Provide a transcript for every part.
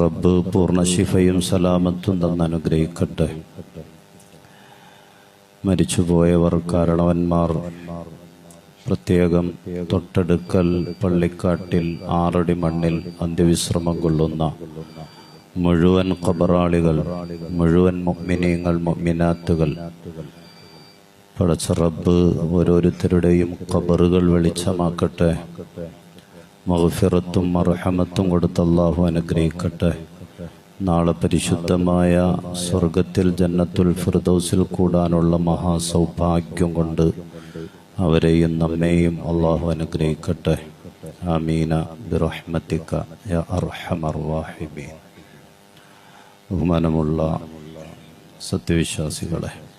റബ്ബ് പൂർണ ശിഫയും സലാമത്തും തന്ന് അനുഗ്രഹിക്കട്ടെ. മരിച്ചുപോയവർ കാരണവന്മാർ. പ്രത്യേകം തൊട്ടടുക്കൽ പള്ളിക്കാട്ടിൽ ആറടി മണ്ണിൽ അന്ത്യവിശ്രമം കൊള്ളുന്ന മുഴുവൻ ഖബറാളികൾ മുഴുവൻ മുഅ്മിനീങ്ങൾ മുഅ്മിനാത്തുകൾ പടച്ച റബ്ബ് ഓരോരുത്തരുടെയും ഖബറുകൾ വെളിച്ചമാക്കട്ടെ. മഗ്ഫിറത്തും മർഹമത്തും കൊടുത്ത് അള്ളാഹു അനുഗ്രഹിക്കട്ടെ. നാളെ പരിശുദ്ധമായ സ്വർഗത്തിൽ ജന്നത്തുൽ ഫിർദൗസിൽ കൂടാനുള്ള മഹാസൗഭാഗ്യം കൊണ്ട് അവരെയും നമ്മെയും അള്ളാഹു അനുഗ്രഹിക്കട്ടെ. ആമീന. ബിറഹ്മത്തിക്ക ബഹുമാനമുള്ള സത്യവിശ്വാസികളെ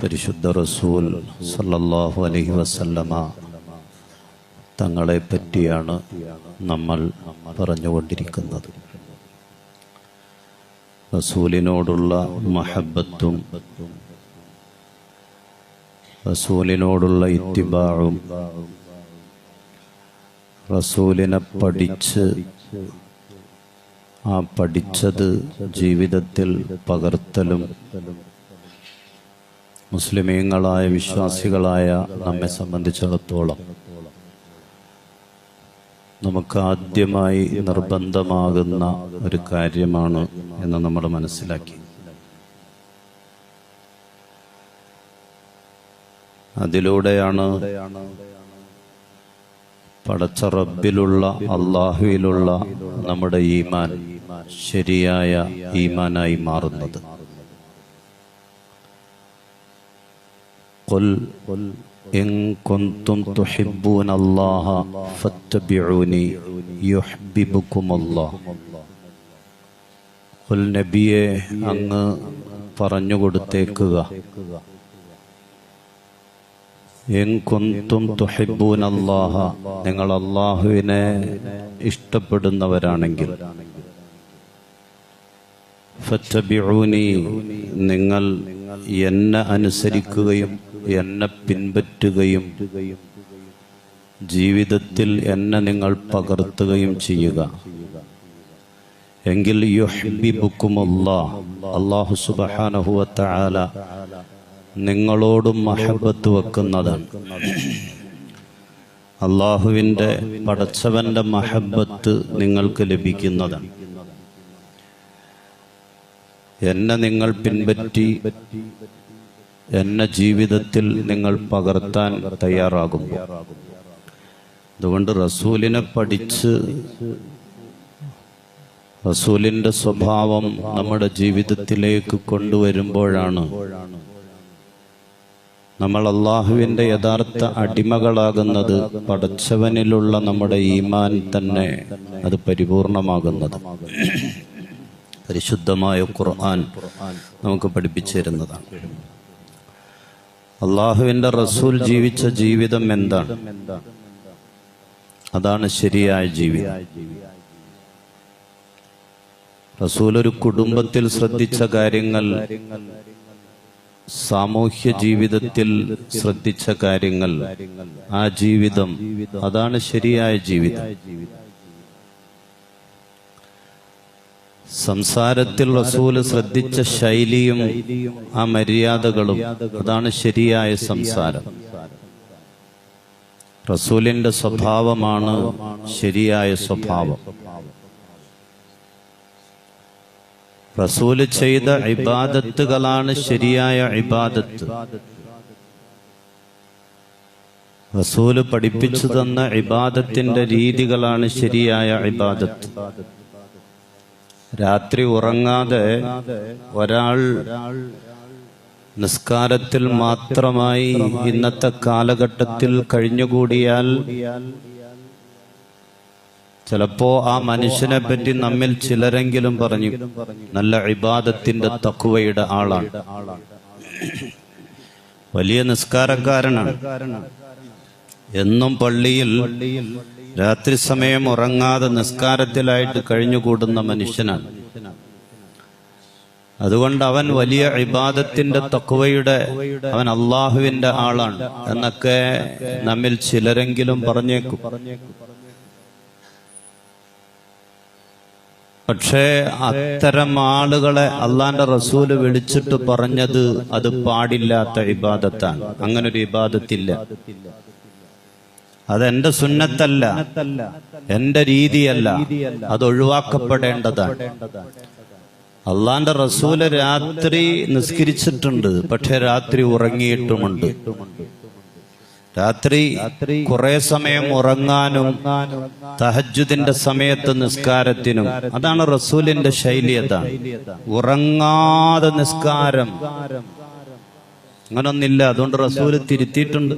പരിശുദ്ധ റസൂൽ സല്ലല്ലാഹു അലൈഹി വസല്ലമ തങ്ങളെ പറ്റിയാണ് നമ്മൾ പറഞ്ഞുകൊണ്ടിരിക്കുന്നത്. റസൂലിനോടുള്ള മഹബത്തും റസൂലിനോടുള്ള ഇത്തിബാഴും റസൂലിനെ പഠിച്ച് ആ പഠിച്ചത് ജീവിതത്തിൽ പകർത്തലും മുസ്ലിമീങ്ങളായ വിശ്വാസികളായ നമ്മെ സംബന്ധിച്ചിടത്തോളം നമുക്ക് ആദ്യമായി നിർബന്ധമാകുന്ന ഒരു കാര്യമാണ് എന്ന് നമ്മൾ മനസ്സിലാക്കി. അതിലൂടെയാണ് പടച്ച റബ്ബിലുള്ള അള്ളാഹുവിലുള്ള നമ്മുടെ ഈമാൻ ശരിയായ ഈമാനായി മാറുന്നത്. قل إن كنتم تحبون الله فاتبعوني يحببكم الله قل നബിയെ അങ്ങ് പറഞ്ഞു കൊടുത്തേക്കുക എൻ കുന്തും തുഹിബൂൻ അല്ലാഹ നിങ്ങൾ അള്ളാഹുവിനെ ഇഷ്ടപ്പെടുന്നവരാണെങ്കിൽ ഫത്തബിഊനി നിങ്ങൾ എന്നെ അനുസരിക്കുകയും എന്നെ പിൻപറ്റുകയും ജീവിതത്തിൽ എന്നെ നിങ്ങൾ പകർത്തുകയും ചെയ്യുക. എങ്കിൽ അള്ളാഹു സുബഹാനഹുവത്താല നിങ്ങളോടും മഹബത്ത് വെക്കുന്നതാണ് അള്ളാഹുവിന്റെ പടച്ചവന്റെ മഹബത്ത് നിങ്ങൾക്ക് ലഭിക്കുന്നതാണ് എന്നെ നിങ്ങൾ പിൻപറ്റി എന്നെ ജീവിതത്തിൽ നിങ്ങൾ പകർത്താൻ തയ്യാറാകും. അതുകൊണ്ട് റസൂലിനെ പഠിച്ച് റസൂലിന്റെ സ്വഭാവം നമ്മുടെ ജീവിതത്തിലേക്ക് കൊണ്ടുവരുമ്പോഴാണ് നമ്മൾ അള്ളാഹുവിന്റെ യഥാർത്ഥ അടിമകളാകുന്നത് പടച്ചവനിലുള്ള നമ്മുടെ ഈമാൻ തന്നെ അത് പരിപൂർണമാകുന്നത്. പരിശുദ്ധമായ ഖുർആൻ നമുക്ക് പഠിപ്പിച്ചു തരുന്നതാണ്. അള്ളാഹുവിന്റെ റസൂൽ ജീവിച്ച ജീവിതം എന്താണ് അതാണ് ശരിയായ ജീവിതം. റസൂൽ ഒരു കുടുംബത്തിൽ ശ്രദ്ധിച്ച കാര്യങ്ങൾ സാമൂഹ്യ ജീവിതത്തിൽ ശ്രദ്ധിച്ച കാര്യങ്ങൾ ആ ജീവിതം അതാണ് ശരിയായ ജീവിതം. സംസാരത്തിൽ റസൂൽ ശ്രദ്ധിച്ച ശൈലിയും ആ മര്യാദകളും. അതാണ് ശരിയായ സംസാരം. റസൂലിന്റെ സ്വഭാവമാണ് ശരിയായ സ്വഭാവം. റസൂൽ ചെയ്ത ഇബാദത്തുകളാണ് ശരിയായ ഇബാദത്ത്. റസൂൽ പഠിപ്പിച്ചു തന്ന ഇബാദത്തിന്റെ രീതികളാണ് ശരിയായ ഇബാദത്ത്. രാത്രി ഉറങ്ങാതെ ഒരാൾ നിസ്കാരത്തിൽ മാത്രമായി ഇന്നത്തെ കാലഘട്ടത്തിൽ കഴിഞ്ഞുകൂടിയാൽ ചിലപ്പോ ആ മനുഷ്യനെ പറ്റി നമ്മിൽ ചിലരെങ്കിലും പറഞ്ഞു നല്ല ഇബാദത്തിന്റെ തക്കുവയുടെ ആളാണ്. വലിയ നിസ്കാരക്കാരനാണ്. എന്നും പള്ളിയിൽ രാത്രി സമയം ഉറങ്ങാതെ നിസ്കാരത്തിലായിട്ട് കഴിഞ്ഞുകൂടുന്ന മനുഷ്യനാണ്. അതുകൊണ്ട് അവൻ വലിയ ഇബാദത്തിന്റെ തക്കുവയുടെ അവൻ അള്ളാഹുവിന്റെ ആളാണ് എന്നൊക്കെ നമ്മിൽ ചിലരെങ്കിലും പറഞ്ഞേക്കും. പക്ഷേ അത്തരം ആളുകളെ അള്ളാന്റെ റസൂൽ വിളിച്ചിട്ട് പറഞ്ഞത് അത് പാടില്ലാത്ത ഇബാദത്താണ്. അങ്ങനൊരു ഇബാദത്തില്ല. അതെന്റെ സുന്നത്തല്ല എന്റെ രീതിയല്ല അത് ഒഴിവാക്കപ്പെടേണ്ടതാണ്. അള്ളാന്റെ റസൂൽ രാത്രി നിസ്കരിച്ചിട്ടുണ്ട് പക്ഷെ രാത്രി ഉറങ്ങിയിട്ടുമുണ്ട്. രാത്രി കുറെ സമയം ഉറങ്ങാനും തഹജുദിന്റെ സമയത്ത് നിസ്കാരത്തിനും അതാണ് റസൂലിന്റെ ശൈലി അതാണ്. ഉറങ്ങാതെ നിസ്കാരം അങ്ങനൊന്നില്ല അതുകൊണ്ട് റസൂൽ തിരുത്തിയിട്ടുണ്ട്.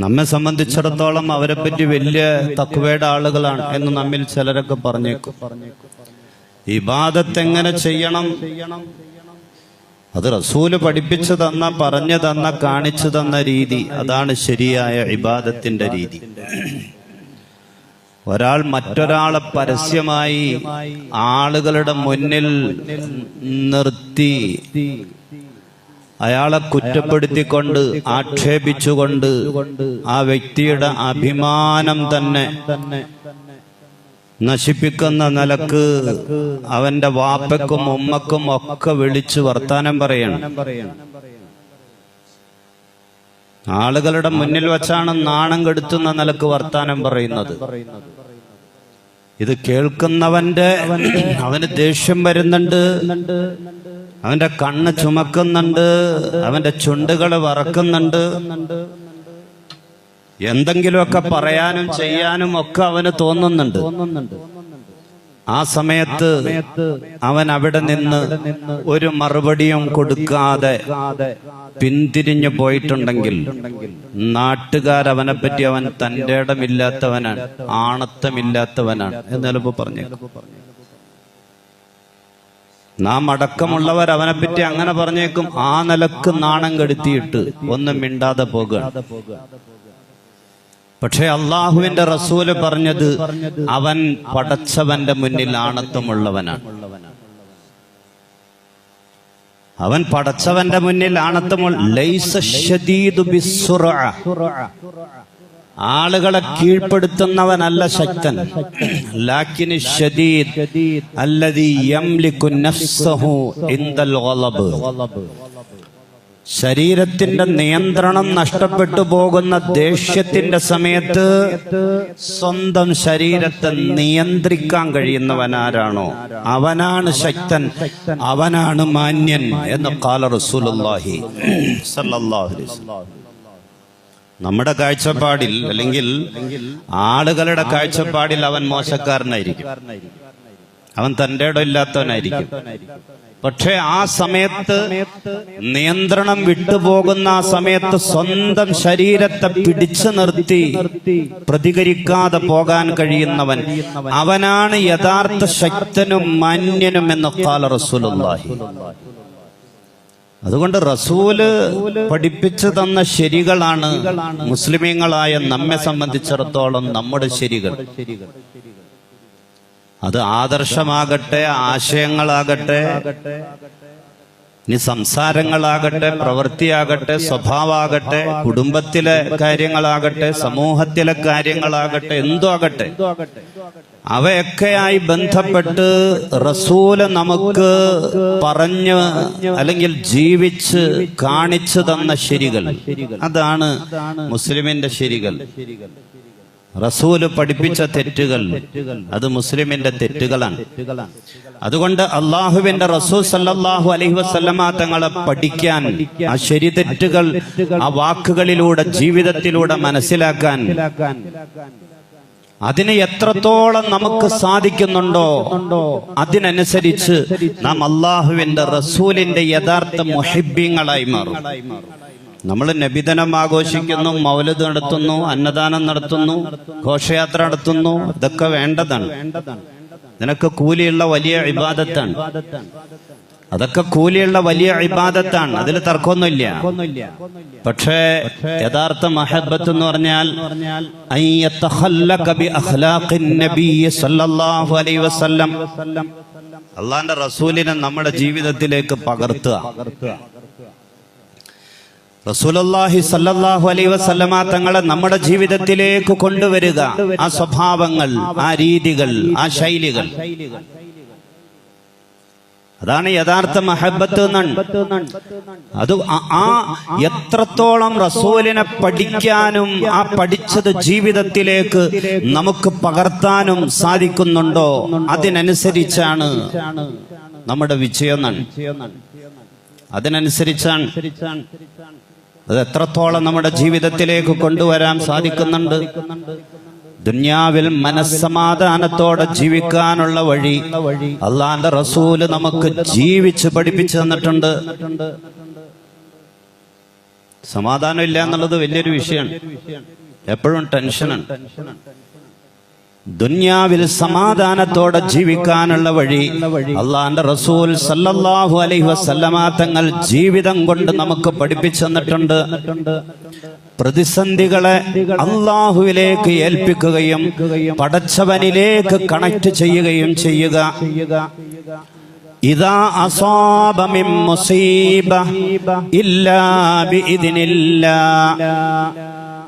നമ്മെ സംബന്ധിച്ചിടത്തോളം അവരെ പറ്റി വലിയ തക്കുവയുടെ ആളുകളാണ് എന്ന് നമ്മിൽ ചിലരൊക്കെ പറഞ്ഞേക്കും. ഇബാദത്ത് എങ്ങനെ ചെയ്യണം? അത് റസൂൽ പഠിപ്പിച്ചു തന്ന പറഞ്ഞു തന്ന കാണിച്ചു തന്ന രീതി. അതാണ് ശരിയായ ഇബാദത്തിന്റെ രീതി. ഒരാൾ മറ്റൊരാളെ പരസ്യമായി ആളുകളുടെ മുന്നിൽ നിർത്തി അയാളെ കുറ്റപ്പെടുത്തിക്കൊണ്ട് ആക്ഷേപിച്ചുകൊണ്ട് ആ വ്യക്തിയുടെ അഭിമാനം തന്നെ നശിപ്പിക്കുന്ന നിലയ്ക്ക് അവന്റെ വാപ്പക്കും ഉമ്മക്കും ഒക്കെ വിളിച്ച് വർത്താനം പറയണം. ആളുകളുടെ മുന്നിൽ വെച്ചാണ് നാണം കെടുത്തുന്ന നിലയ്ക്ക് വർത്താനം പറയുന്നത്. ഇത് കേൾക്കുന്നവന്റെ അവന് ദേഷ്യം വരുന്നുണ്ട്. അവന്റെ കണ്ണ് ചുമക്കുന്നുണ്ട് അവന്റെ ചുണ്ടുകൾ വറക്കുന്നുണ്ട്. എന്തെങ്കിലുമൊക്കെ പറയാനും ചെയ്യാനും ഒക്കെ അവന് തോന്നുന്നുണ്ട്. ആ സമയത്ത് അവൻ അവിടെ നിന്ന് ഒരു മറുപടിയും കൊടുക്കാതെ പിന്തിരിഞ്ഞു പോയിട്ടുണ്ടെങ്കിൽ നാട്ടുകാരവനെ പറ്റി അവൻ തന്റെ ഇടമില്ലാത്തവനാണ് ആണത്തമില്ലാത്തവനാണ് എന്നാലും പറഞ്ഞേക്കും. നാം അടക്കമുള്ളവർ അവനെ പറ്റി അങ്ങനെ പറഞ്ഞേക്കും. ആ നിലയ്ക്ക് നാണം കെടുത്തിയിട്ട് ഒന്നും മിണ്ടാതെ പോകുക. പക്ഷെ അള്ളാഹുവിന്റെ റസൂൽ പറഞ്ഞത് അവൻ പടച്ചവന്റെ മുന്നിൽ ആണത്വമുള്ളവനാണ് അവൻ പടച്ചവന്റെ മുന്നിൽ ബിസ്സുറഅ. ആളുകളെ കീഴ്പ്പെടുത്തുന്നവനല്ല ശക്തൻ. ഷദീദ് യംലിക്കു നഫ്സഹു ശരീരത്തിന്റെ നിയന്ത്രണം നഷ്ടപ്പെട്ടു പോകുന്ന ദേഷ്യത്തിന്റെ സമയത്ത് സ്വന്തം ശരീരത്തെ നിയന്ത്രിക്കാൻ കഴിയുന്നവനാരാണോ അവനാണ് ശക്തൻ അവനാണ് മാന്യൻ എന്ന് കാല റസൂലുള്ളാഹി സല്ലല്ലാഹു അലൈഹി വസല്ലം. നമ്മുടെ കാഴ്ചപ്പാടിൽ അല്ലെങ്കിൽ ആളുകളുടെ കാഴ്ചപ്പാടിൽ അവൻ മോശക്കാരനായിരിക്കും. അവൻ തന്റെ ഇടമില്ലാത്തവനായിരിക്കും. പക്ഷെ ആ സമയത്ത് നിയന്ത്രണം വിട്ടുപോകുന്ന ആ സമയത്ത് സ്വന്തം ശരീരത്തെ പിടിച്ചു നിർത്തി പ്രതികരിക്കാതെ പോകാൻ കഴിയുന്നവൻ അവനാണ് യഥാർത്ഥ ശക്തനും മാന്യനും എന്ന് കാല റസൂലുള്ളാഹി. അതുകൊണ്ട് റസൂൽ പഠിപ്പിച്ചു തന്ന ശരികളാണ് മുസ്ലിമീങ്ങളായ നമ്മെ സംബന്ധിച്ചിടത്തോളം നമ്മുടെ ശരികൾ. അത് ആദർശമാകട്ടെ ആശയങ്ങളാകട്ടെ ഇനി സംസാരങ്ങളാകട്ടെ പ്രവൃത്തിയാകട്ടെ സ്വഭാവമാകട്ടെ കുടുംബത്തിലെ കാര്യങ്ങളാകട്ടെ സമൂഹത്തിലെ കാര്യങ്ങളാകട്ടെ എന്തോ ആകട്ടെ അവയൊക്കെയായി ബന്ധപ്പെട്ട് റസൂൽ നമുക്ക് പറഞ്ഞ് അല്ലെങ്കിൽ ജീവിച്ച് കാണിച്ചു തന്ന ശരികൾ. അതാണ് മുസ്ലിമിന്റെ ശരികൾ. റസൂൽ പഠിപ്പിച്ച തെറ്റുകൾ അത് മുസ്ലിമിന്റെ തെറ്റുകളാണ്. അതുകൊണ്ട് അള്ളാഹുവിന്റെ റസൂൽ സല്ലാഹു അലഹി വസല്ലമ തങ്ങളെ പഠിക്കാൻ ആ ശരി തെറ്റുകൾ ആ വാക്കുകളിലൂടെ ജീവിതത്തിലൂടെ മനസ്സിലാക്കാൻ അതിന് എത്രത്തോളം നമുക്ക് സാധിക്കുന്നുണ്ടോ അതിനനുസരിച്ച് നാം അള്ളാഹുവിന്റെ റസൂലിന്റെ യഥാർത്ഥ മുഹിബ്യങ്ങളായി മാറും. നമ്മൾ നബിദിനം ആഘോഷിക്കുന്നു മൗലത് നടത്തുന്നു അന്നദാനം നടത്തുന്നു ഘോഷയാത്ര നടത്തുന്നു ഇതൊക്കെ വേണ്ടതാണ്. നിനക്ക് കൂലിയുള്ള വലിയ ഇബാദത്താണ്. അതൊക്കെ കൂലിയുള്ള വലിയ ഇബാദത്താണ്. അതിൽ തർക്കമൊന്നുമില്ല. പക്ഷേ യഥാർത്ഥ മഹബത്ത് എന്ന് പറഞ്ഞാൽ അള്ളാന്റെ റസൂലിനെ നമ്മുടെ ജീവിതത്തിലേക്ക് പകർത്തുക. റസൂലുള്ളാഹി സല്ലല്ലാഹു അലൈഹി വസല്ലമ തങ്ങളെ നമ്മുടെ ജീവിതത്തിലേക്ക് കൊണ്ടുവരിക. ആ സ്വഭാവങ്ങൾ ആ രീതികൾ ആ ശൈലികൾ. അതാണ് യഥാർത്ഥ മഹബത്ത് അത് ആ- എത്രത്തോളം റസൂലിനെ പഠിക്കാനും ആ പഠിച്ചത് ജീവിതത്തിലേക്ക് നമുക്ക് പകർത്താനും സാധിക്കുന്നുണ്ടോ അതിനനുസരിച്ചാണ് നമ്മുടെ വിജയം അതിനനുസരിച്ചാണ് അത് എത്രത്തോളം നമ്മുടെ ജീവിതത്തിലേക്ക് കൊണ്ടുവരാൻ സാധിക്കുന്നുണ്ട്? ദുന്യാവിൽ മനസ്സമാധാനത്തോടെ ജീവിക്കാനുള്ള വഴി അള്ളാന്റെ റസൂൽ നമുക്ക് ജീവിച്ച് പഠിപ്പിച്ചു തന്നിട്ടുണ്ട്. സമാധാനം ഇല്ല എന്നുള്ളത് വലിയൊരു വിഷയമാണ്. എപ്പോഴും ടെൻഷനാണ്. ദുന്യാവിൽ സമാധാനത്തോടെ ജീവിക്കാനുള്ള വഴി അള്ളാന്റെ റസൂൽ സല്ലല്ലാഹു അലൈഹി വസല്ലമ തങ്ങൾ ജീവിതം കൊണ്ട് നമുക്ക് പഠിപ്പിച്ചു തന്നിട്ടുണ്ട്. പ്രതിസന്ധികളെ അള്ളാഹുവിലേക്ക് ഏൽപ്പിക്കുകയും പടച്ചവനിലേക്ക് കണക്ട് ചെയ്യുകയും ചെയ്യുക. ഇതാ അസാബ മിൻ മുസീബ ഇല്ലാ ബിഇദ്നില്ലാ.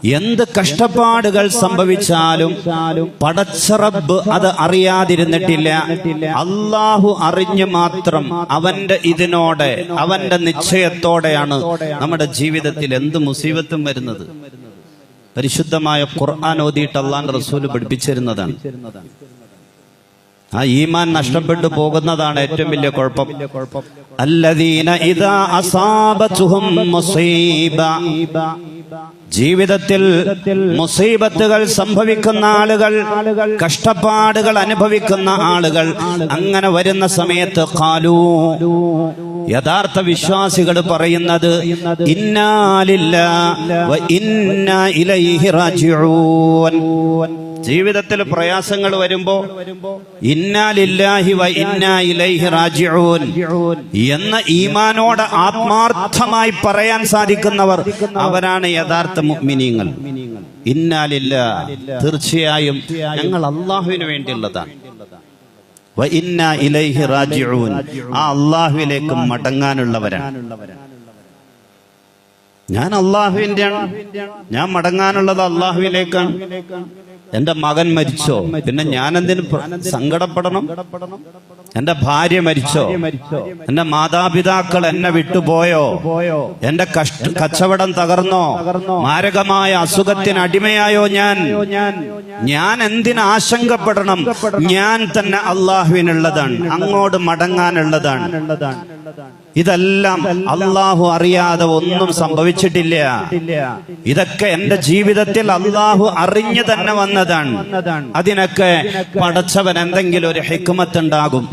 എന്ത് കഷ്ടപ്പാടുകൾ സംഭവിച്ചാലും പടച്ചറബ് അത് അറിയാതിരുന്നിട്ടില്ല. അള്ളാഹു അറിഞ്ഞു മാത്രം അവന്റെ ഇതിനോടെ അവന്റെ നിശ്ചയത്തോടെയാണ് നമ്മുടെ ജീവിതത്തിൽ എന്ത് മുസീബത്തും വരുന്നത്. പരിശുദ്ധമായ ഖുർആൻ ഓതിയിട്ട് അള്ളാൻ റസൂൽ പഠിപ്പിച്ചിരുന്നതാണ്. ആ ഈമാൻ നഷ്ടപ്പെട്ടു പോകുന്നതാണ് ഏറ്റവും വലിയ കുഴപ്പം. അല്ലദീന ഇതാ അസാബത്തുഹും മുസീബ. ജീവിതത്തിൽ മുസീബത്തുകൾ സംഭവിക്കുന്ന ആളുകൾ കഷ്ടപ്പാടുകൾ അനുഭവിക്കുന്ന ആളുകൾ അങ്ങനെ വരുന്ന സമയത്ത് കാലൂ യഥാർത്ഥ വിശ്വാസികൾ പറയുന്നത് ഇലൈഹി റാജിഊൻ. ജീവിതത്തിൽ പ്രയാസങ്ങൾ വരുമ്പോ ഇന്നാലില്ലാഹി വ ഇന്നാ ഇലൈഹി റാജിഊൻ. എന്ന ഈമാനോട് ആത്മാർത്ഥമായി പറയാൻ സാധിക്കുന്നവർ അവരാണ് യഥാർത്ഥ മുഅ്മിനീങ്ങൾ. ഇന്നാലില്ല തീർച്ചയായും ഞങ്ങൾ അള്ളാഹുവിന് വേണ്ടിയുള്ളതാണ്. ഇന്നാ ഇലൈഹി റാജിഊൻ. ആ അള്ളാഹുവിലേക്ക് മടങ്ങാനുള്ളവരാണ്. ഞാൻ അള്ളാഹുവിന്റെ ഞാൻ മടങ്ങാനുള്ളത് അള്ളാഹുവിലേക്കാണ്. എന്റെ മകൻ മരിച്ചോ? പിന്നെ ഞാൻ എന്തിനു സങ്കടപ്പെടണം? എന്റെ ഭാര്യ മരിച്ചോ? എന്റെ മാതാപിതാക്കൾ എന്നെ വിട്ടുപോയോ? എന്റെ കഷ്ട കച്ചവടം തകർന്നോ? മാരകമായ അസുഖത്തിന് അടിമയായോ ഞാൻ? ഞാൻ? എന്തിന് ആശങ്കപ്പെടണം? ഞാൻ തന്നെ അള്ളാഹുവിനുള്ളതാണ്. അങ്ങോട്ട് മടങ്ങാനുള്ളതാണ്. ഇതെല്ലാം അള്ളാഹു അറിയാതെ ഒന്നും സംഭവിച്ചിട്ടില്ല. ഇതൊക്കെ എന്റെ ജീവിതത്തിൽ അള്ളാഹു അറിഞ്ഞു തന്നെ വന്നതാണ്. അതിനൊക്കെ പടച്ചവൻ എന്തെങ്കിലും ഒരു ഹിക്മത്ത് ഉണ്ടാകും.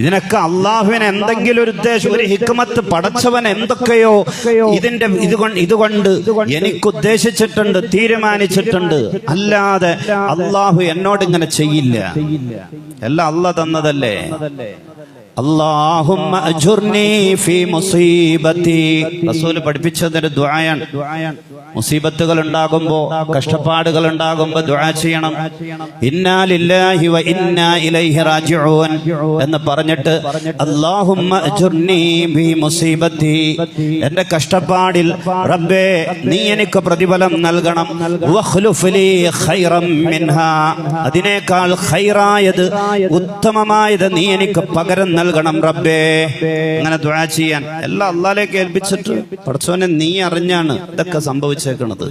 ഇതിനൊക്കെ അള്ളാഹുവിന് എന്തെങ്കിലും ഒരു ഉദ്ദേശം ഒരു ഹിക്മത്ത് പടച്ചവൻ എന്തൊക്കെയോ ഇതിന്റെ ഇതുകൊണ്ട് ഇതുകൊണ്ട് എനിക്ക് ഉദ്ദേശിച്ചിട്ടുണ്ട് തീരുമാനിച്ചിട്ടുണ്ട്. അല്ലാതെ അള്ളാഹു എന്നോട് ഇങ്ങനെ ചെയ്യില്ല. എല്ലാം അല്ല തന്നതല്ലേ? അള്ളാഹുമ്മ അജുർനി ഫീ മുസീബത്തി. റസൂൽ പഠിപ്പിച്ചതൊരു ദുആയാണ്. മുസീബത്തുകൾ ഉണ്ടാകുമ്പോൾ കഷ്ടപ്പാടുകൾ ഉണ്ടാകുമ്പോൾ ദുആ ചെയ്യണം. ഇന്നാ ലില്ലാഹി വ ഇന്നാ ഇലൈഹി റാജിഊൻ എന്ന് പറഞ്ഞിട്ട് അല്ലാഹുമ്മ അജുർനി ഫീ മുസീബത്തി. എന്റെ കഷ്ടപ്പാടിൽ റബ്ബേ നീ എനിക്ക് പ്രതിഫലം നൽകണം. വഖ്ലുഫ് ലീ ഖൈറം മിൻഹാ. അതിനേക്കാൾ ഖൈറായത് ഉത്തമമായത് നീ എനിക്ക് പകരം നൽകണം റബ്ബേ. അങ്ങനെ ദുആ ചെയ്യാൻ. എല്ലാം അള്ളാലേക്ക് ഏൽപ്പിച്ചിട്ട് പഠിച്ചോനെ നീ അറിഞ്ഞാണ് ഇതൊക്കെ സംഭവിച്ചേക്കുന്നത്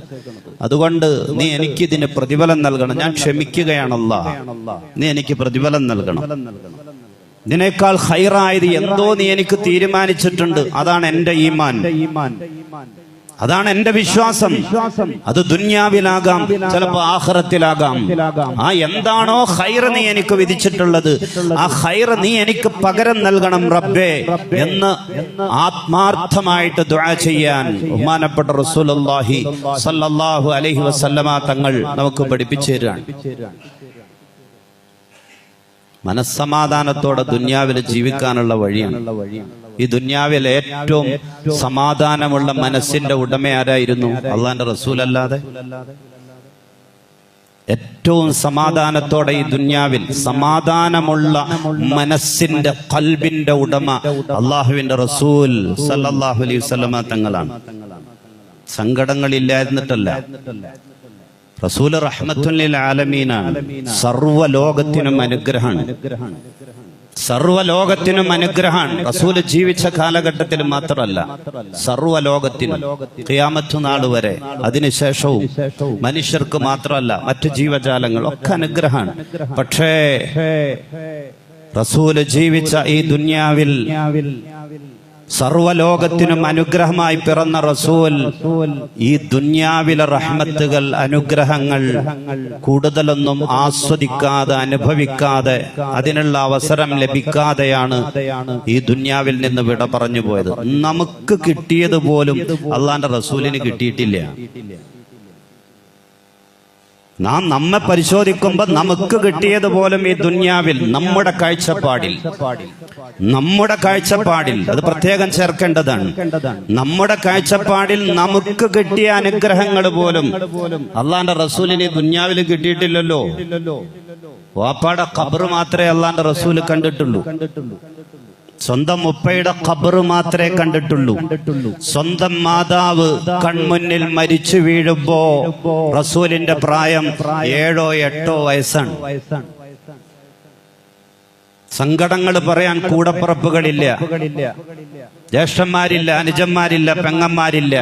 അതുകൊണ്ട് നീ എനിക്ക് ഇതിന് പ്രതിഫലം നൽകണം. ഞാൻ ക്ഷമിക്കുകയാണല്ല നീ എനിക്ക് പ്രതിഫലം നൽകണം. നിനേക്കാൾ ഹൈറായത് എന്തോ നീ എനിക്ക് തീരുമാനിച്ചിട്ടുണ്ട്. അതാണ് എന്റെ ഈമാൻ. അതാണ് എന്റെ വിശ്വാസം. അത് ദുന്യാവിലാകാം ചിലപ്പോ ആഹ്റത്തിലാകാം. ആ എന്താണോ ഹൈർ നീ എനിക്ക് വിധിച്ചിട്ടുള്ളത്. ആ ഹൈർ നീ എനിക്ക് പകരം നൽകണം റബ്ബേ എന്ന് ആത്മാർത്ഥമായിട്ട് ദുആ ചെയ്യാൻ ബഹുമാനപ്പെട്ട റസൂലുള്ളാഹി സല്ലല്ലാഹു അലൈഹി വസല്ലമ തങ്ങൾ നമുക്ക് പഠിപ്പിച്ചു തരാണ് മനസ്സമാധാനത്തോടെ ദുന്യാവിൽ ജീവിക്കാനുള്ള വഴിയാണ്. ഈ ദുന്യാവിൽ ഏറ്റവും സമാധാനമുള്ള മനസ്സിന്റെ ഉടമ ആരായിരുന്നു? അള്ളാന്റെ റസൂൽ അല്ലാതെ ഏറ്റവും സമാധാനത്തോടെ ഈ ദുന്യാവിൽ സമാധാനമുള്ള മനസ്സിന്റെ കൽബിന്റെ ഉടമ അള്ളാഹുവിന്റെ റസൂൽ സല്ലല്ലാഹു അലൈഹി തങ്ങളാണ്. സങ്കടങ്ങളില്ലായിരുന്നിട്ടല്ല. റസൂൽ റഹ്മത്തുല്ലിൽ ആലമീനാണ് സർവ ലോകത്തിനും അനുഗ്രഹമാണ്. സർവലോകത്തിനും അനുഗ്രഹമാണ്. റസൂൽ ജീവിച്ച കാലഘട്ടത്തിൽ മാത്രമല്ല സർവലോകത്തിനും ഖിയാമത്ത് നാൾ വരെ. അതിനുശേഷവും മനുഷ്യർക്ക് മാത്രമല്ല മറ്റു ജീവജാലങ്ങളും ഒക്കെ അനുഗ്രഹമാണ്. പക്ഷേ റസൂൽ ജീവിച്ച ഈ ദുന്യാവിൽ സർവലോകത്തിനും അനുഗ്രഹമായി പിറന്ന റസൂൽ ഈ ദുന്യാവിലെ റഹ്മത്തുകൾ അനുഗ്രഹങ്ങൾ കൂടുതലൊന്നും ആസ്വദിക്കാതെ അനുഭവിക്കാതെ അതിനുള്ള അവസരം ലഭിക്കാതെയാണ് ഈ ദുന്യാവിൽ നിന്ന് വിട പറഞ്ഞു പോയത്. നമുക്ക് കിട്ടിയത് പോലും അള്ളാന്റെ റസൂലിന് കിട്ടിയിട്ടില്ല. നാം നമ്മെ പരിശോധിക്കുമ്പോൾ നമുക്ക് കിട്ടിയത് പോലും ഈ ദുന്യാവിൽ നമ്മുടെ കാഴ്ചപ്പാടിൽ. നമ്മുടെ കാഴ്ചപ്പാടിൽ. അത് പ്രത്യേകം ചേർക്കേണ്ടതാണ്. നമ്മുടെ കാഴ്ചപ്പാടിൽ നമുക്ക് കിട്ടിയ അനുഗ്രഹങ്ങൾ പോലും അള്ളാന്റെ റസൂലിന് ഈ ദുന്യാവിൽ കിട്ടിയിട്ടില്ലല്ലോ. വാപ്പാടെ ഖബർ മാത്രമേ അള്ളാന്റെ റസൂൽ കണ്ടിട്ടുള്ളൂ. സ്വന്തം ഉപ്പയുടെ ഖബറ് മാത്രമേ കണ്ടിട്ടുള്ളൂ. സ്വന്തം മാതാവ് കൺമുന്നിൽ മരിച്ചു വീഴുമ്പോ റസൂലിന്റെ പ്രായം ഏഴോ എട്ടോ വയസ്സാണ്. സങ്കടങ്ങൾ പറയാൻ കൂടപ്പുറപ്പുകളില്ല. ജ്യേഷ്ഠന്മാരില്ല അനുജന്മാരില്ല പെങ്ങന്മാരില്ല.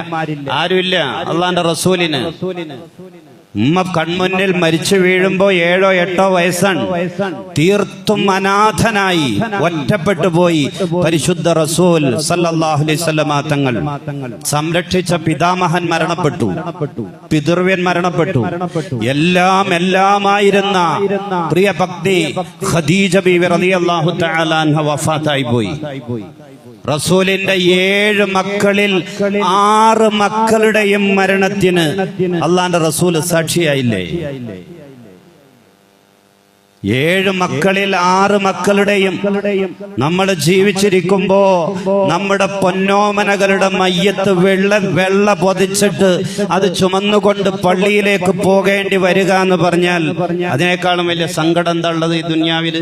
ആരുമില്ല? അള്ളാന്റെ റസൂലിന്. ഉമ്മ കൺമുന്നിൽ മരിച്ചു വീഴുമ്പോ ഏഴോ എട്ടോ വയസ്സാണ്. തീർത്തും അനാഥനായി ഒറ്റപ്പെട്ടു പോയി. പരിശുദ്ധ റസൂൽ തങ്ങൾ സംരക്ഷിച്ച പിതാമഹൻ മരണപ്പെട്ടു. പിതൃവ്യൻ മരണപ്പെട്ടു. എല്ലാം എല്ലാമായിരുന്ന പ്രിയ ഭക്തി ഖദീജ ബി റളിയല്ലാഹു തആല അൻഹ വഫാത്തായി പോയി. റസൂലിന്റെ ഏഴ് മക്കളിൽ ആറ് മക്കളുടെയും മരണത്തിന് അള്ളാന്റെ റസൂൽ സാക്ഷിയായില്ലേ? ഏഴ് മക്കളിൽ ആറ് മക്കളുടെയും നമ്മൾ ജീവിച്ചിരിക്കുമ്പോ നമ്മുടെ പൊന്നോമനകളുടെ മയ്യത്ത് വെള്ള വെള്ള പൊതിച്ചിട്ട് അത് ചുമന്നുകൊണ്ട് പള്ളിയിലേക്ക് പോകേണ്ടി വരിക എന്ന് പറഞ്ഞാൽ അതിനേക്കാളും വലിയ സങ്കടം എന്താ ഉള്ളത് ഈ ദുന്യാവിൽ?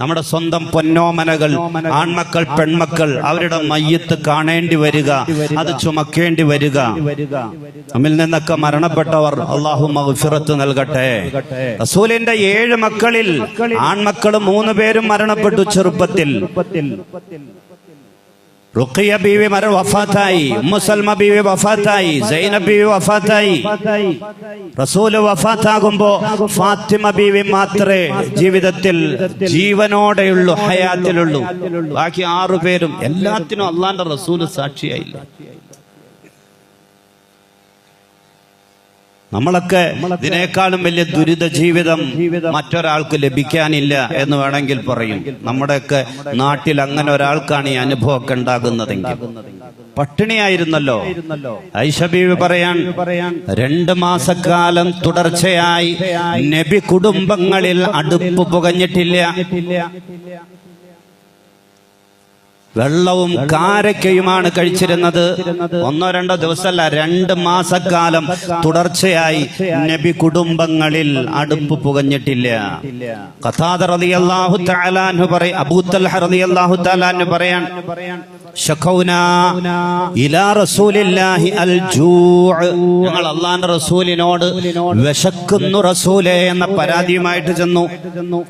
നമ്മുടെ സ്വന്തം പൊന്നോമനകൾ ആൺമക്കൾ പെൺമക്കൾ അവരുടെ മയ്യത്ത് കാണേണ്ടി വരിക അത് ചുമക്കേണ്ടി വരിക. നമ്മിൽ നിന്നൊക്കെ മരണപ്പെട്ടവർ അള്ളാഹു മഹുഫിറത്ത് നൽകട്ടെ. റസൂലിന്റെ ഏഴ് മക്കളിൽ ആൺമക്കൾ മൂന്ന് പേരും മരണപ്പെട്ടു ചെറുപ്പത്തിൽ. റുഖിയ ബീവി മര വഫാത്തായി മുസൽമ ബീവി വഫാത്തായി സൈനബ് ബീവി വഫാത്തായി. റസൂൽ വഫാത്താകുമ്പോ ഫാത്തിമ ബീവി മാത്രമേ ജീവിതത്തിൽ ജീവനോടെയുള്ളൂ ഹയാത്തിലുള്ളൂ. ബാക്കി ആറു പേരും എല്ലാത്തിനും അള്ളാന്റെ റസൂൽ സാക്ഷിയായില്ല? നമ്മളൊക്കെ ഇതിനേക്കാളും വലിയ ദുരിത ജീവിതം മറ്റൊരാൾക്ക് ലഭിക്കാനില്ല എന്ന് വേണമെങ്കിൽ പറയും. നമ്മുടെയൊക്കെ നാട്ടിൽ അങ്ങനെ ഒരാൾക്കാണ് ഈ അനുഭവമൊക്കെ ഉണ്ടാകുന്നതെങ്കിൽ. പട്ടിണിയായിരുന്നല്ലോ. ഐഷബീവി പറയാൻ രണ്ട് മാസക്കാലം തുടർച്ചയായി നബി കുടുംബങ്ങളിൽ അടുപ്പ് പുകഞ്ഞിട്ടില്ല. വെള്ളവും കാരക്കയുമാണ് കഴിച്ചിരുന്നത്. ഒന്നോ രണ്ടോ ദിവസമല്ല രണ്ട് മാസക്കാലം തുടർച്ചയായി നബി കുടുംബങ്ങളിൽ അടുപ്പ് പുകഞ്ഞിട്ടില്ല. കഥാദ റളിയല്ലാഹു തആലാൻഹു പറയ അള്ളാഹു റളിയല്ലാഹു പറയാൻ പറയാൻ ഞങ്ങൾ റസൂലിനോട് വിശക്കുന്നു റസൂലേ എന്ന പരാതിയുമായിട്ട് ചെന്നു.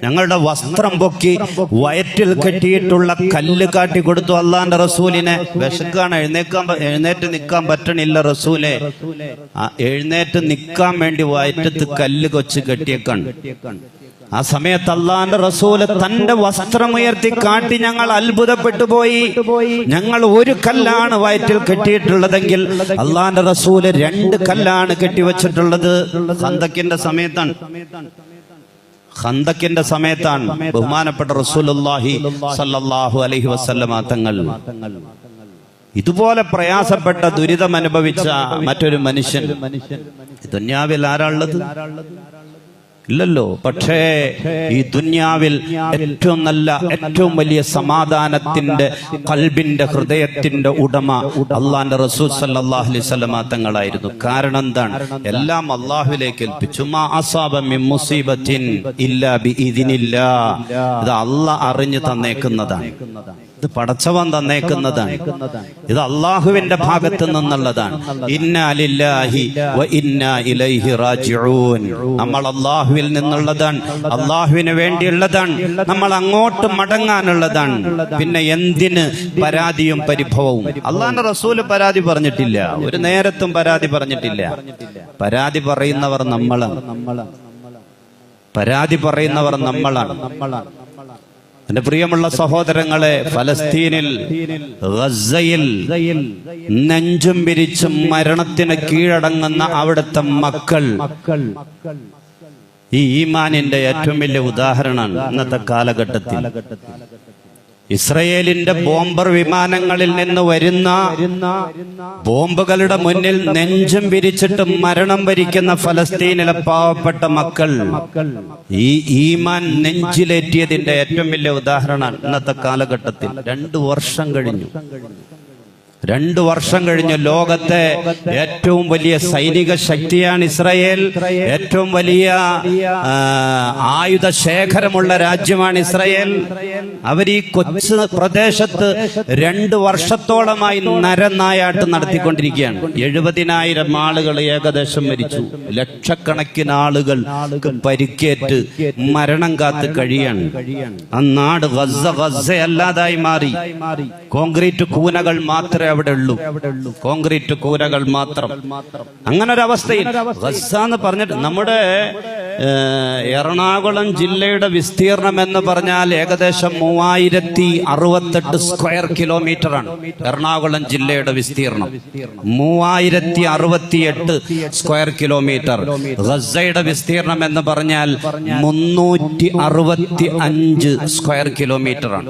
ഞങ്ങളുടെ വസ്ത്രം പൊക്കി വയറ്റിൽ കെട്ടിയിട്ടുള്ള കല്ല് കാട്ടി കൊടുത്തു അള്ളാന്റെ റസൂലിനെ. വിശക്കാണ് എഴുന്നേക്കാൻ എഴുന്നേറ്റ് നിൽക്കാൻ പറ്റണില്ല റസൂലെ. എഴുന്നേറ്റ് നിൽക്കാൻ വേണ്ടി വയറ്റത്ത് കല്ല് കൊച്ച് കെട്ടിയേക്കാണ്. ആ സമയത്ത് അള്ളാന്റെ റസൂൽ തന്റെ വസ്ത്രമുയർത്തി കാട്ടി ഞങ്ങൾ അത്ഭുതപ്പെട്ടു പോയി. ഞങ്ങൾ ഒരു കല്ലാണ് വയറ്റിൽ കെട്ടിയിട്ടുള്ളതെങ്കിൽ അള്ളാന്റെ റസൂൽ രണ്ട് കല്ലാണ് കെട്ടിവെച്ചിട്ടുള്ളത്. ഹന്തക്കിന്റെ സമയത്താണ്. ഹന്തക്കിന്റെ സമയത്താണ് ബഹുമാനപ്പെട്ട റസൂലുള്ളാഹി സല്ലല്ലാഹു അലൈഹി വസല്ലമ തങ്ങൾ. ഇതുപോലെ പ്രയാസപ്പെട്ട ദുരിതം അനുഭവിച്ച മറ്റൊരു മനുഷ്യൻ. ദുന്യാവിൽ ആരാളുള്ളത് ഇല്ലല്ലോ. പക്ഷേ ഈ ദുന്യാവിൽ ഏറ്റവും നല്ല ഏറ്റവും വലിയ സമാധാനത്തിന്റെ കൽബിന്റെ ഹൃദയത്തിന്റെ ഉടമ അള്ളാന്റെ റസൂൽ സല്ലല്ലാഹു അലൈഹി വസല്ലമ തങ്ങളായിരുന്നു. കാരണം എന്താണ്? എല്ലാം അള്ളാഹുലേക്ക് ഏൽപ്പിച്ചു. മുസീബത്തിൻ ഇല്ലാ ഇത് അള്ളാഹ് അറിഞ്ഞു തന്നേക്കുന്നതാണ്. ഇത് പടച്ചവൻ തന്നേക്കുന്നതാണ്. ഇത് അള്ളാഹുവിന്റെ ഭാഗത്ത് നിന്നുള്ളതാണ്. ഇലൈഹി റാജിഊൻ. നമ്മൾ അള്ളാഹുവിൽ നിന്നുള്ളതാണ്. അള്ളാഹുവിന് വേണ്ടിയുള്ളതാണ്. നമ്മൾ അങ്ങോട്ട് മടങ്ങാനുള്ളതാണ്. പിന്നെ എന്തിന്? പരാതിയും പരിഭവവും. അള്ളാഹിന്റെ റസൂൽ പരാതി പറഞ്ഞിട്ടില്ല. ഒരു നേരത്തും പരാതി പറഞ്ഞിട്ടില്ല. പരാതി പറയുന്നവർ നമ്മളാണ്. പരാതി പറയുന്നവർ നമ്മളാണ് നമ്മളാണ്. എന്റെ പ്രിയമുള്ള സഹോദരങ്ങളെ ഫലസ്തീനിൽ ഗസയിൽ നെഞ്ചും പിരിച്ചും മരണത്തിന് കീഴടങ്ങുന്ന അവിടുത്തെ മക്കൾ. ഈ ഈമാനിന്റെ ഏറ്റവും വലിയ ഉദാഹരണമാണ് ഇന്നത്തെ കാലഘട്ടത്തിൽ. ഇസ്രയേലിന്റെ ബോംബർ വിമാനങ്ങളിൽ നിന്ന് വരുന്ന ബോംബുകളുടെ മുന്നിൽ നെഞ്ചും പിരിച്ചിട്ട് മരണം വരിക്കുന്ന ഫലസ്തീനിലെ പാവപ്പെട്ട മക്കൾ. ഈ ഈമാൻ നെഞ്ചിലേറ്റിയതിന്റെ ഏറ്റവും വലിയ ഉദാഹരണമാണ് ഇന്നത്തെ കാലഘട്ടത്തിൽ. രണ്ടു വർഷം കഴിഞ്ഞു. രണ്ടു വർഷം കഴിഞ്ഞ് ലോകത്തെ ഏറ്റവും വലിയ സൈനിക ശക്തിയാണ് ഇസ്രായേൽ. ഏറ്റവും വലിയ ആയുധ ശേഖരമുള്ള രാജ്യമാണ് ഇസ്രായേൽ. അവർ ഈ കൊച്ചു പ്രദേശത്ത് രണ്ട് വർഷത്തോളമായി നരനായാട്ട് നടത്തിക്കൊണ്ടിരിക്കുകയാണ്. എഴുപതിനായിരം ആളുകൾ ഏകദേശം മരിച്ചു. ലക്ഷക്കണക്കിന് ആളുകൾ പരിക്കേറ്റ് മരണം കാത്ത് കഴിയാണ്. ആ നാട് ഗസ അല്ലാതായി മാറി. കോൺക്രീറ്റ് കൂനകൾ മാത്രമേ അവിടെ ഉള്ളൂ. കോൺക്രീറ്റ് കൂനകൾ മാത്രം. അങ്ങനെ ഒരു അവസ്ഥയിൽ ഗസ എന്ന് പറഞ്ഞിട്ട് നമ്മുടെ എറണാകുളം ജില്ലയുടെ വിസ്തീർണം എന്ന് പറഞ്ഞാൽ ഏകദേശം മൂവായിരത്തി അറുപത്തെട്ട് സ്ക്വയർ കിലോമീറ്റർ ആണ് എറണാകുളം ജില്ലയുടെ വിസ്തീർണം. മൂവായിരത്തി അറുപത്തിയെട്ട് സ്ക്വയർ കിലോമീറ്റർ. ഗസയുടെ വിസ്തീർണം എന്ന് പറഞ്ഞാൽ മുന്നൂറ്റി അറുപത്തി അഞ്ച് സ്ക്വയർ കിലോമീറ്റർ ആണ്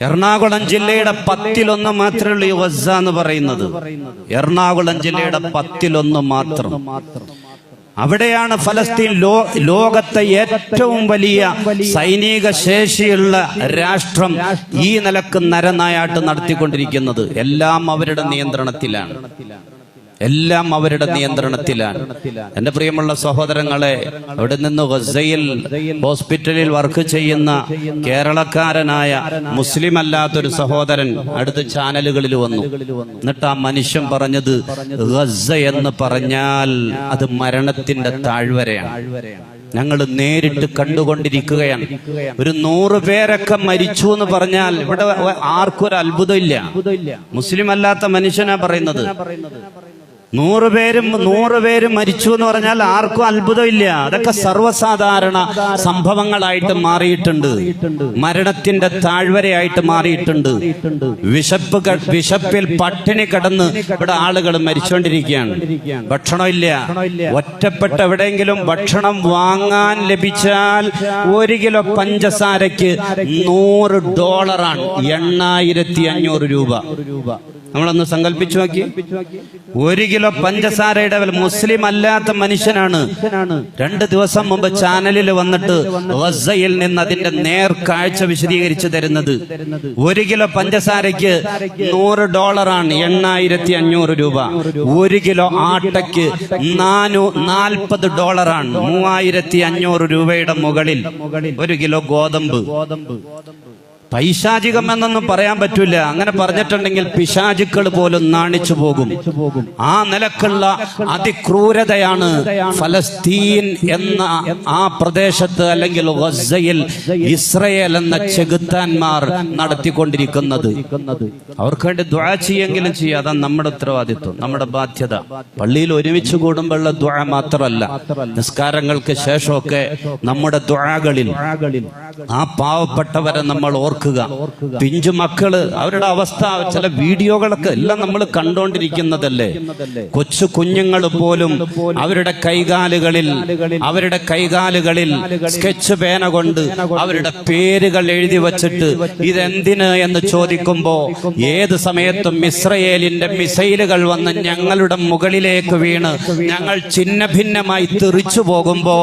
എറണാകുളം ജില്ലയുടെ പത്തിലൊന്ന് മാത്രമേ ഉള്ളൂ ഈ വസ എന്ന് പറയുന്നത്. എറണാകുളം ജില്ലയുടെ പത്തിലൊന്ന് മാത്രം. അവിടെയാണ് ഫലസ്തീൻ ലോ ലോകത്തെ ഏറ്റവും വലിയ സൈനിക ശേഷിയുള്ള രാഷ്ട്രം ഈ നിലയ്ക്ക് നരനായാട്ട് നടത്തിക്കൊണ്ടിരിക്കുന്നത്. എല്ലാം അവരുടെ നിയന്ത്രണത്തിലാണ്. എല്ലാം അവരുടെ നിയന്ത്രണത്തിലാണ്. എന്റെ പ്രിയമുള്ള സഹോദരങ്ങളെ അവിടെ നിന്ന് ഗസയിൽ ഹോസ്പിറ്റലിൽ വർക്ക് ചെയ്യുന്ന കേരളക്കാരനായ മുസ്ലിം അല്ലാത്തൊരു സഹോദരൻ അടുത്ത ചാനലുകളിൽ വന്നു. എന്നിട്ട് ആ മനുഷ്യൻ പറഞ്ഞത് ഗസ എന്ന് പറഞ്ഞാൽ അത് മരണത്തിന്റെ താഴ്വരയാണ്. ഞങ്ങൾ നേരിട്ട് കണ്ടുകൊണ്ടിരിക്കുകയാണ്. ഒരു നൂറ് പേരൊക്കെ മരിച്ചു എന്ന് പറഞ്ഞാൽ ഇവിടെ ആർക്കും ഒരു അത്ഭുതമില്ല. മുസ്ലിം അല്ലാത്ത മനുഷ്യനാ പറയുന്നത്. നൂറ് പേരും നൂറ് പേരും മരിച്ചു എന്ന് പറഞ്ഞാൽ ആർക്കും അത്ഭുതമില്ല. അതൊക്കെ സർവസാധാരണ സംഭവങ്ങളായിട്ട് മാറിയിട്ടുണ്ട്. മരണത്തിന്റെ താഴ്വരയായിട്ട് മാറിയിട്ടുണ്ട്. വിശപ്പ് വിശപ്പിൽ പട്ടിണി കിടന്ന് ഇവിടെ ആളുകൾ മരിച്ചുകൊണ്ടിരിക്കുകയാണ്. ഭക്ഷണമില്ല. ഒറ്റപ്പെട്ട എവിടെയെങ്കിലും ഭക്ഷണം വാങ്ങാൻ ലഭിച്ചാൽ ഒരു കിലോ പഞ്ചസാരക്ക് നൂറ് ഡോളറാണ്. എണ്ണായിരത്തി അഞ്ഞൂറ് രൂപ. നമ്മളൊന്ന് സങ്കല്പിച്ചു നോക്കി. ഒരു കിലോ പഞ്ചസാരയുടെ മുസ്ലിം അല്ലാത്ത മനുഷ്യനാണ്. രണ്ട് ദിവസം മുമ്പ് ചാനലിൽ വന്നിട്ട് വസയിൽ നിന്ന് അതിന്റെ നേർ കാഴ്ച വിശദീകരിച്ചു തരുന്നത്. ഒരു കിലോ പഞ്ചസാരയ്ക്ക് നൂറ് ഡോളറാണ് എണ്ണായിരത്തി അഞ്ഞൂറ് രൂപ. ഒരു കിലോ ആട്ടയ്ക്ക് നാനൂ നാൽപ്പത് ഡോളറാണ് മൂവായിരത്തി അഞ്ഞൂറ് രൂപയുടെ മുകളിൽ ഒരു കിലോ ഗോതമ്പ്. പൈശാചികം എന്നൊന്നും പറയാൻ പറ്റില്ല അങ്ങനെ പറഞ്ഞിട്ടുണ്ടെങ്കിൽ പിശാചുക്കൾ പോലും നാണിച്ചു പോകും. ആ നിലക്കുള്ള അതിക്രൂരതയാണ് ഫലസ്തീൻ എന്ന ആ പ്രദേശത്ത് അല്ലെങ്കിൽ ഗസയിൽ ഇസ്രയേൽ എന്ന ചെകുത്താന്മാർ നടത്തിക്കൊണ്ടിരിക്കുന്നത്. അവർക്ക് വേണ്ടി ദ്വാ ചെയ്യെങ്കിലും ചെയ്യുക. അതാണ് നമ്മുടെ ഉത്തരവാദിത്വം നമ്മുടെ ബാധ്യത. പള്ളിയിൽ ഒരുമിച്ച് കൂടുമ്പോഴുള്ള ദ്വാ മാത്രമല്ല നിസ്കാരങ്ങൾക്ക് ശേഷമൊക്കെ നമ്മുടെ ദ്വാകളിൽ ആ പാവപ്പെട്ടവരെ നമ്മൾ ഓർക്കുക ഓർക്കുക. പിഞ്ചു മക്കൾ അവരുടെ അവസ്ഥ ചില വീഡിയോകളൊക്കെ എല്ലാം നമ്മൾ കണ്ടോണ്ടിരിക്കുന്നതല്ലേ? കൊച്ചു കുഞ്ഞുങ്ങൾ പോലും അവരുടെ കൈകാലുകളിൽ അവരുടെ കൈകാലുകളിൽ സ്കെച്ച് പേന കൊണ്ട് അവരുടെ പേരുകൾ എഴുതി വച്ചിട്ട് ഇതെന്തിന് എന്ന് ചോദിക്കുമ്പോ ഏത് സമയത്തും ഇസ്രയേലിന്റെ മിസൈലുകൾ വന്ന് ഞങ്ങളുടെ മുകളിലേക്ക് വീണ് ഞങ്ങൾ ചിന്ന ഭിന്നമായി തെറിച്ചു പോകുമ്പോ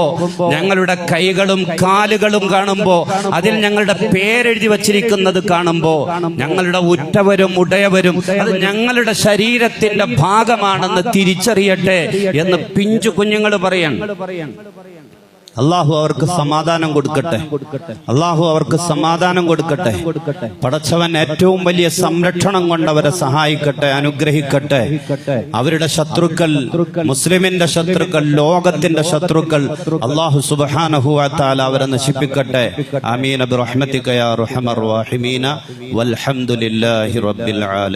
ഞങ്ങളുടെ കൈകളും കാലുകളും കാണുമ്പോ അതിൽ ഞങ്ങളുടെ പേരെഴുതി വച്ചിരിക്കുന്നത് കാണുമ്പോ ഞങ്ങളുടെ ഉറ്റവരും ഉടയവരും അത് ഞങ്ങളുടെ ശരീരത്തിന്റെ ഭാഗമാണെന്ന് തിരിച്ചറിയട്ടെ എന്ന് പിഞ്ചു കുഞ്ഞുങ്ങൾ പറയാൻ അള്ളാഹു അവർക്ക് സമാധാനം കൊടുക്കട്ടെ. അള്ളാഹു അവർക്ക് സമാധാനം കൊടുക്കട്ടെ. പടച്ചവൻ ഏറ്റവും വലിയ സംരക്ഷണം കൊണ്ടവരെ സഹായിക്കട്ടെ അനുഗ്രഹിക്കട്ടെ. അവരുടെ ശത്രുക്കൾ മുസ്ലിമിന്റെ ശത്രുക്കൾ ലോകത്തിന്റെ ശത്രുക്കൾ അള്ളാഹു സുബാനഹുവാത്താൽ അവരെ നശിപ്പിക്കട്ടെ. അമീൻ അബ്റഹ്മത്തിക്കയ റഹമർ വാഹിമീന വൽഹംദുലില്ലാഹി റബ്ബിൽ ആലമീൻ.